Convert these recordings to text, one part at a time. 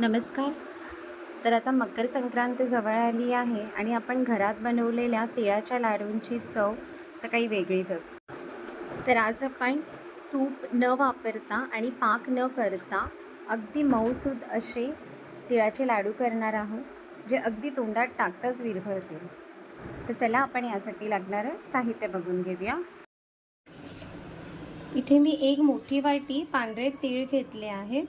नमस्कार. तर आता मकर संक्रांत जवळ आली आहे आणि आपण घरात बनवलेल्या तिळाच्या लाडूंची चव तर काही वेगळीच असते. तर आज आपण तूप न वापरता आणि पाक न करता अगदी मऊसूद असे तिळाचे लाडू करणार आहोत जे अगदी तोंडात टाकताच विरघळतील. तर चला आपण यासाठी लागणारं साहित्य बघून घेऊया. इथे मी एक मोठी वाटी पांढरे तीळ घेतले आहेत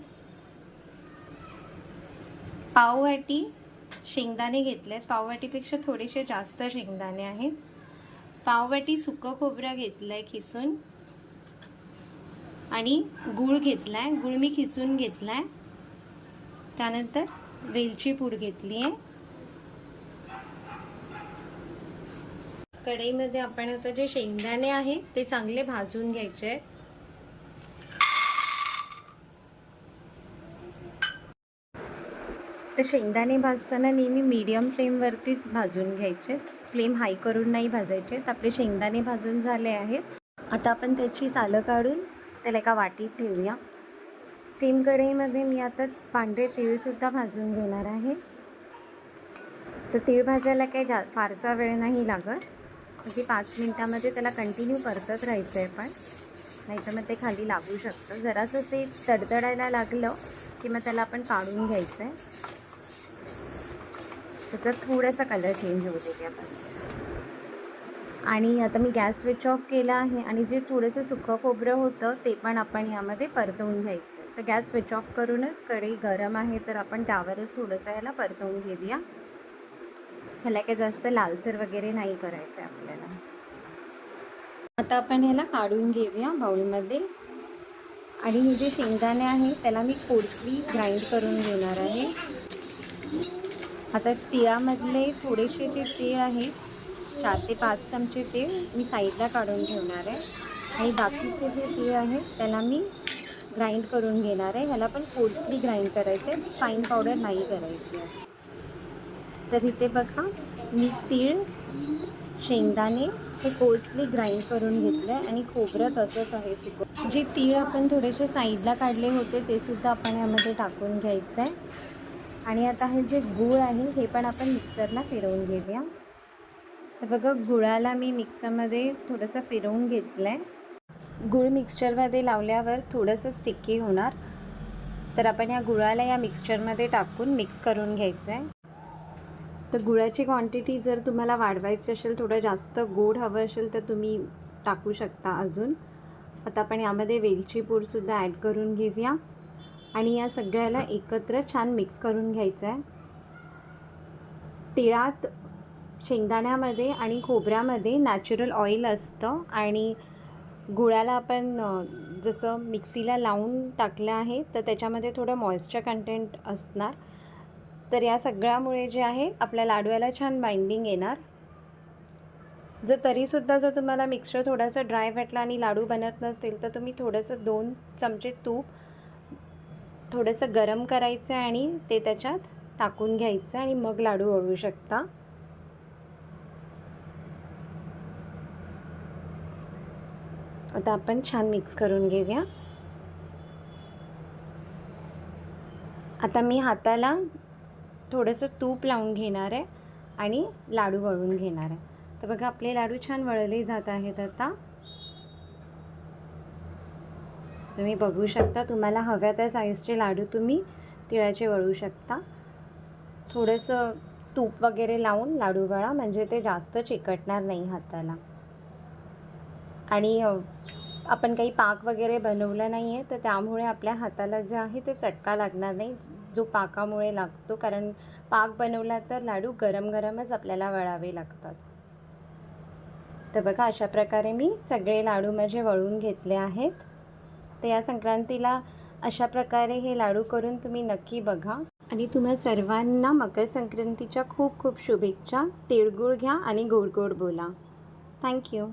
पाववाटी शेंगदाणे घेतलेत पाववाटीपेक्षा थोडेसे जास्त शेंगदाणे आहेत. पाववाटी सुकं खोबरं घेतलं आहे खिसून. आणि गूळ घेतला आहे गूळ मी खिसून घेतला आहे त्यानंतर वेलची पूड घेतली आहे कढईमध्ये आपण आता जे शेंगदाणे आहे ते चांगले भाजून घ्यायचे आहेत. तर शेंगदाणे भाजताना नेहमी मीडियम फ्लेमवरतीच भाजून घ्यायचे. फ्लेम हाय करून नाही भाजायचे. तर आपले शेंगदाणे भाजून झाले आहेत. आता आपण त्याची सालं काढून त्याला एका वाटीत ठेवूया. सेम कढईमध्ये मी आता पांढरे तीळसुद्धा भाजून घेणार आहे. तर तीळ भाजायला काही जा फारसा वेळ नाही लागत. अगदी पाच मिनटामध्ये त्याला कंटिन्यू परतत राहायचं आहे पण. नाही तर मग ते खाली लागू शकतं. जरासं ते तडतडायला लागलं की मग त्याला आपण काढून घ्यायचं आहे त्याचा थोडासा कलर चेंज होऊ देऊया बस. आणि आता मी गॅस स्विच ऑफ केला आहे आणि जे थोडंसं सुकं खोबरं होतं ते पण आपण यामध्ये परतवून घ्यायचं. तर गॅस स्विच ऑफ करूनच कढई गरम आहे तर आपण त्यावरच थोडंसं ह्याला परतवून घेऊया. ह्याला काही जास्त लालसर वगैरे नाही करायचं आहे आपल्याला. आता आपण ह्याला काढून घेऊया बाउलमध्ये आणि हे जे शेंगदाणे आहे त्याला मी कोर्सली ग्राइंड करून घेणार आहे. आता तिळामधले थोडेसे जे तीळ आहे चार ते पाच चमचे तीळ मी साईडला काढून ठेवणार आहे. आणि बाकीचे जे तीळ आहेत त्याला मी ग्राइंड करून घेणार आहे. ह्याला पण कोर्सली ग्राइंड करायचं आहे फाईन पावडर नाही करायची आहे. तर इथे बघा मी तीळ शेंगदाणे हे कोर्सली ग्राइंड करून घेतलं आहे आणि खोबरं तसंच आहे सुकं. जे तीळ आपण थोडेसे साईडला काढले होते ते सुद्धा आपण यामध्ये टाकून घ्यायचं आहे आणि आता हे जे गूळ आहे हे पण आपण मिक्सरला फिरवून घेऊया. तर बघा गुळाला मी मिक्सरमध्ये थोडंसं फिरवून घेतलं आहे गूळ मिक्सचरमध्ये लावल्यावर थोडंसं स्टिकी होणार. तर आपण या गुळाला या मिक्सचरमध्ये टाकून मिक्स करून घ्यायचं आहे तर गुळाची क्वांटिटी जर तुम्हाला वाढवायची असेल थोडं जास्त गोड हवं असेल तर तुम्ही टाकू शकता अजून. आता आपण यामध्ये वेलची पूडसुद्धा ॲड करून घेऊया. आणि या सगळ्याला एकत्र छान मिक्स करून घ्यायचं आहे तिळात शेंगदाण्यामध्ये आणि खोबऱ्यामध्ये नॅचरल ऑइल असतं आणि गुळाला आपण जसं मिक्सीला लावून टाकलं आहे तर त्याच्यामध्ये थोडं मॉइश्चर कंटेंट असणार. तर या सगळ्यामुळे जे आहे आपल्या लाडव्याला छान बाइंडिंग येणार. जर तरीसुद्धा जर तुम्हाला मिक्सचर थोडासा ड्राय वाटला आणि लाडू बनत नसतील तर तुम्ही थोडंसं दोन चमचे तूप थोडंसं गरम करायचं आहे आणि ते त्याच्यात टाकून घ्यायचं आणि मग लाडू वळू शकता. आता आपण छान मिक्स करून घेऊया. आता मी हाताला थोडंसं तूप लावून घेणार आहे आणि लाडू वळून घेणार आहे. तर बघा आपले लाडू छान वळले जात आहेत आता. तुम्ही बघू शकता. तुम्हाला हव्या त्या साईजचे लाडू तुम्ही तिळाचे वळू शकता. थोडंसं तूप वगैरे लावून लाडू वळा म्हणजे ते जास्त चिकटणार नाही हाताला. आणि आपण काही पाक वगैरे बनवलं नाही आहे तर त्यामुळे आपल्या हाताला जे आहे ते चटका लागणार नाही जो पाकामुळे लागतो. कारण पाक बनवला तर लाडू गरम गरमच आपल्याला वळावे लागतात. तर बघा अशा प्रकारे मी सगळे लाडू माझे वळून घेतले आहेत. तर या संक्रांतीला अशा प्रकारे हे लाडू करून तुम्ही नक्की बघा. आणि तुम्हा सर्वांना मकर संक्रांतीच्या खूप खूप शुभेच्छा. तिळगुळ घ्या आणि गोड गोड बोला. थँक्यू